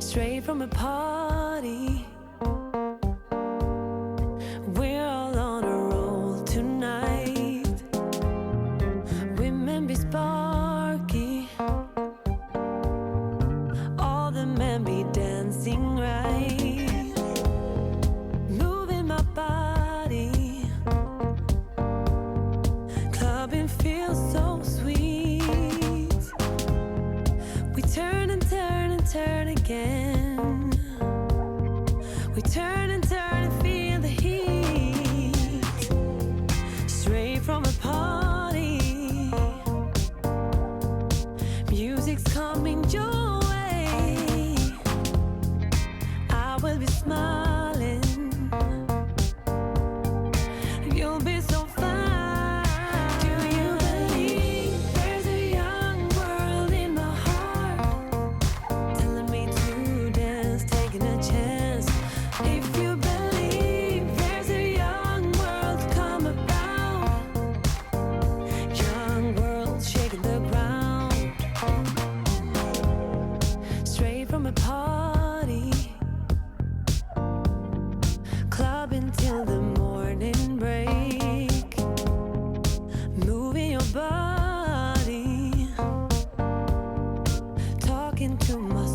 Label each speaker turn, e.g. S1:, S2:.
S1: Straight from a party. We're all on a roll tonight. Women be sparky. We turn and turn and feel the heat. From a party. Music's coming from a party, clubbing till the morning break, moving your body, talking to my